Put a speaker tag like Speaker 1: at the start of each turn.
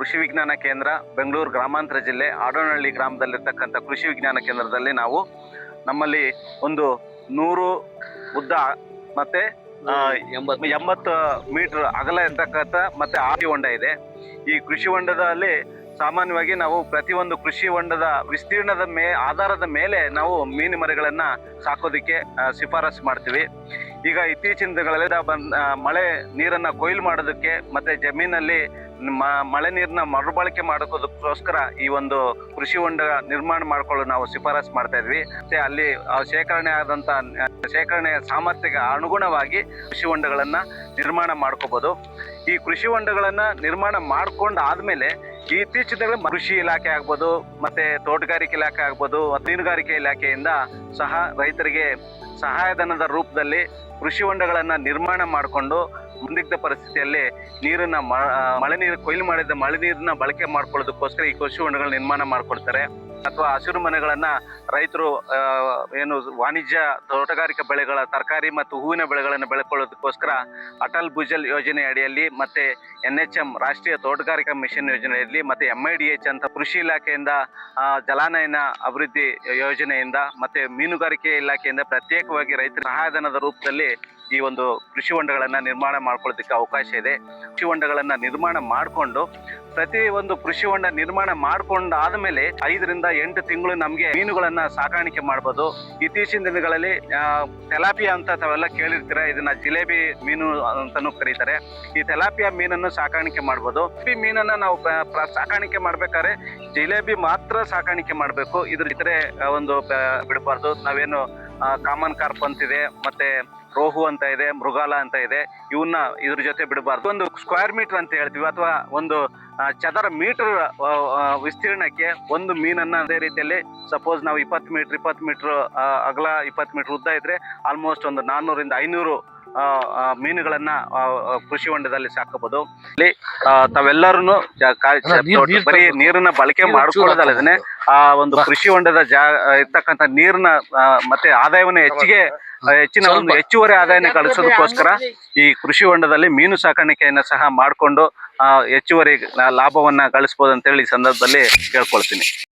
Speaker 1: ಕೃಷಿ ವಿಜ್ಞಾನ ಕೇಂದ್ರ ಬೆಂಗಳೂರು ಗ್ರಾಮಾಂತರ ಜಿಲ್ಲೆ ಆಡೋನಹಳ್ಳಿ ಗ್ರಾಮದಲ್ಲಿರ್ತಕ್ಕಂಥ ಕೃಷಿ ವಿಜ್ಞಾನ ಕೇಂದ್ರದಲ್ಲಿ ನಾವು ನಮ್ಮಲ್ಲಿ ಒಂದು ನೂರು ಉದ್ದ ಮತ್ತೆ
Speaker 2: ಎಂಬತ್ತು.
Speaker 1: ಮೀಟರ್ ಅಗಲ ಇರ್ತಕ್ಕಂಥ ಮತ್ತೆ ಆಡಿ ಹೊಂಡ ಇದೆ. ಈ ಕೃಷಿ ಹೊಂಡದಲ್ಲಿ ಸಾಮಾನ್ಯವಾಗಿ ನಾವು ಪ್ರತಿಯೊಂದು ಕೃಷಿ ಹೊಂಡದ ವಿಸ್ತೀರ್ಣದ ಮೇ ಆಧಾರದ ಮೇಲೆ ನಾವು ಮೀನು ಮರಿಗಳನ್ನು ಸಾಕೋದಕ್ಕೆ ಶಿಫಾರಸು ಮಾಡ್ತೀವಿ. ಈಗ ಇತ್ತೀಚಿನ ದಿನಗಳಲ್ಲಿ ನಾವು ಮಳೆ ನೀರನ್ನ ಕೊಯ್ಲು ಮಾಡೋದಕ್ಕೆ ಮತ್ತೆ ಜಮೀನಲ್ಲಿ ಮಳೆ ನೀರನ್ನ ಮರುಬಳಕೆ ಮಾಡೋದಕ್ಕೋಸ್ಕರ ಈ ಒಂದು ಕೃಷಿ ಹೊಂಡ ನಿರ್ಮಾಣ ಮಾಡ್ಕೊಳ್ಳೋ ನಾವು ಶಿಫಾರಸು ಮಾಡ್ತಾ ಇದ್ವಿ. ಮತ್ತೆ ಅಲ್ಲಿ ಶೇಖರಣೆ ಆದಂತ ಆ, ಶೇಖರಣೆಯ ಸಾಮರ್ಥ್ಯಕ್ಕೆ ಅನುಗುಣವಾಗಿ ಕೃಷಿ ಹೊಂಡಗಳನ್ನು ನಿರ್ಮಾಣ ಮಾಡ್ಕೋಬಹುದು ಈ ಕೃಷಿ ಹೊಂಡಗಳನ್ನು ನಿರ್ಮಾಣ ಮಾಡ್ಕೊಂಡು ಆದ್ಮೇಲೆ ಇತ್ತೀಚಿನ ದಿನಗಳಲ್ಲಿ ಕೃಷಿ ಇಲಾಖೆ ಆಗ್ಬೋದು, ಮತ್ತೆ ತೋಟಗಾರಿಕೆ ಇಲಾಖೆ ಆಗ್ಬೋದು, ಮೀನುಗಾರಿಕೆ ಇಲಾಖೆಯಿಂದ ಸಹ ರೈತರಿಗೆ ಸಹಾಯಧನದ ರೂಪದಲ್ಲಿ ಕೃಷಿ ಹೊಂಡಗಳನ್ನು ನಿರ್ಮಾಣ ಮಾಡಿಕೊಂಡು ಮುಂದಿದ್ದ ಪರಿಸ್ಥಿತಿಯಲ್ಲಿ ನೀರನ್ನ ಮಳೆ ನೀರು, ಕೊಯ್ಲು ಮಾಡಿದ ಮಳೆ ನೀರನ್ನ ಬಳಕೆ ಮಾಡ್ಕೊಳ್ಳೋದಕ್ಕೋಸ್ಕರ ಈ ಕೃಷಿ ಹೊಂಡಗಳ ನಿರ್ಮಾಣ ಮಾಡ್ಕೊಡ್ತಾರೆ. ಅಥವಾ ಹಸಿರು ಮನೆಗಳನ್ನ ರೈತರು ಏನು ವಾಣಿಜ್ಯ ತೋಟಗಾರಿಕಾ ಬೆಳೆಗಳ ತರಕಾರಿ ಮತ್ತು ಹೂವಿನ ಬೆಳೆಗಳನ್ನು ಬೆಳ್ಕೊಳ್ಳೋದಕ್ಕೋಸ್ಕರ ಅಟಲ್ ಭುಜಲ್ ಯೋಜನೆ ಅಡಿಯಲ್ಲಿ ಮತ್ತೆ ಎನ್ ಎಚ್ ಎಂ ರಾಷ್ಟ್ರೀಯ ತೋಟಗಾರಿಕಾ ಮಿಷನ್ ಯೋಜನೆಯಲ್ಲಿ ಮತ್ತೆ ಎಂ ಐ ಡಿ ಎಚ್ ಅಂತ ಕೃಷಿ ಇಲಾಖೆಯಿಂದ ಜಲಾನಯನ ಅಭಿವೃದ್ಧಿ ಯೋಜನೆಯಿಂದ ಮತ್ತೆ ಮೀನುಗಾರಿಕೆ ಇಲಾಖೆಯಿಂದ ಪ್ರತ್ಯೇಕವಾಗಿ ರೈತರ ಸಹಾಯಧನದ ರೂಪದಲ್ಲಿ ಈ ಒಂದು ಕೃಷಿ ಹೊಂಡಗಳನ್ನು ನಿರ್ಮಾಣ ಮಾಡ್ಕೊಳ್ಳೋದಕ್ಕೆ ಅವಕಾಶ ಇದೆ. ಕೃಷಿ ಹೊಂಡಗಳನ್ನು ನಿರ್ಮಾಣ ಮಾಡಿಕೊಂಡು ಪ್ರತಿ ಒಂದು ಕೃಷಿ ಹೊಂಡ ನಿರ್ಮಾಣ ಮಾಡ್ಕೊಂಡು ಆದ್ಮೇಲೆ ಐದರಿಂದ ಎಂಟು ತಿಂಗಳು ನಮಗೆ ಮೀನುಗಳನ್ನ ಸಾಕಾಣಿಕೆ ಮಾಡ್ಬೋದು. ಇತ್ತೀಚಿನ ದಿನಗಳಲ್ಲಿ ತೆಲಾಪಿಯಾ ಅಂತ ತಾವೆಲ್ಲ ಕೇಳಿರ್ತೀರ? ಇದನ್ನ ಜಿಲೇಬಿ ಮೀನು ಅಂತಾನೂ ಕರೀತಾರೆ. ಈ ತೆಲಾಪಿಯಾ ಮೀನನ್ನು ಸಾಕಾಣಿಕೆ ಮಾಡ್ಬೋದು. ಈ ಮೀನನ್ನ ನಾವು ಸಾಕಾಣಿಕೆ ಮಾಡ್ಬೇಕಾದ್ರೆ ಜಿಲೇಬಿ ಮಾತ್ರ ಸಾಕಾಣಿಕೆ ಮಾಡಬೇಕು. ಇದ್ರ ಇತರೆ ಒಂದು ಬಿಡಬಾರ್ದು. ನಾವೇನು ಕಾಮನ್ ಕಾರ್ಪ್ ಅಂತಿದೆ, ಮತ್ತೆ ರೋಹು ಅಂತ ಇದೆ, ಮೃಗಾಲ ಅಂತ ಇದೆ ಇವನ್ನ ಇದ್ರ ಜೊತೆ ಬಿಡಬಾರ್ದು. ಒಂದು ಸ್ಕ್ವೇರ್ ಮೀಟರ್ ಅಂತ ಹೇಳ್ತೀವಿ, ಅಥವಾ ಒಂದು ಚದರ ಮೀಟರ್ ವಿಸ್ತೀರ್ಣಕ್ಕೆ ಒಂದು ಮೀನನ್ನ ಅದೇ ರೀತಿಯಲ್ಲಿ ಸಪೋಸ್ ನಾವು ಇಪ್ಪತ್ತು ಮೀಟರ್ ಇಪ್ಪತ್ತು ಮೀಟರ್ ಅಗಲ ಇಪ್ಪತ್ತು ಮೀಟರ್ ಉದ್ದ ಇದ್ರೆ ಆಲ್ಮೋಸ್ಟ್ ಒಂದು ನಾನ್ನೂರಿಂದ ಐನೂರು ಮೀನುಗಳನ್ನ ಆ, ಆ, ಕೃಷಿ ಹೊಂಡದಲ್ಲಿ ಸಾಕಬಹುದು. ಇಲ್ಲಿ ತಾವೆಲ್ಲರೂ ಬರೀ ನೀರನ್ನ ಬಳಕೆ ಮಾಡಿಕೊಳ್ಳೋದಲ್ಲದೇ ಆ ಒಂದು ಕೃಷಿ ಹೊಂಡದ ಜಾ ಇರ್ತಕ್ಕಂಥ ನೀರ್ನ ಮತ್ತೆ ಆದಾಯವನ್ನು ಹೆಚ್ಚಿಗೆ ಹೆಚ್ಚಿನ ಒಂದು. ಹೆಚ್ಚುವರಿ ಆದಾಯನ ಗಳಿಸೋದಕ್ಕೋಸ್ಕರ ಈ ಕೃಷಿ ಹೊಂಡದಲ್ಲಿ ಮೀನು ಸಾಕಾಣಿಕೆಯನ್ನ ಸಹ ಮಾಡಿಕೊಂಡು ಹೆಚ್ಚುವರಿ ಲಾಭವನ್ನ ಗಳಿಸಬಹುದು ಅಂತೇಳಿ ಈ ಸಂದರ್ಭದಲ್ಲಿ ಕೇಳ್ಕೊಳ್ತೀನಿ.